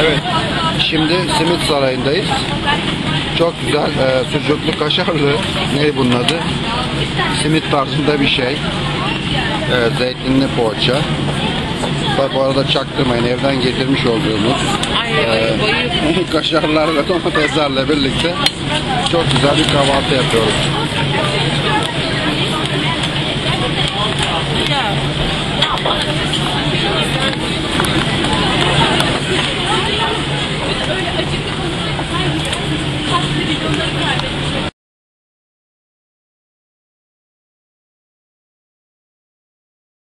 Evet. Şimdi Simit Sarayı'ndayız. Çok güzel e, sucuklu kaşarlı ne bunun adı? Simit tarzında bir şey. E, zeytinli poğaça. Bak bu arada çaktırmayın evden getirmiş olduğumuz e, kaşarlar ve domateslerle birlikte çok güzel bir kahvaltı yapıyoruz.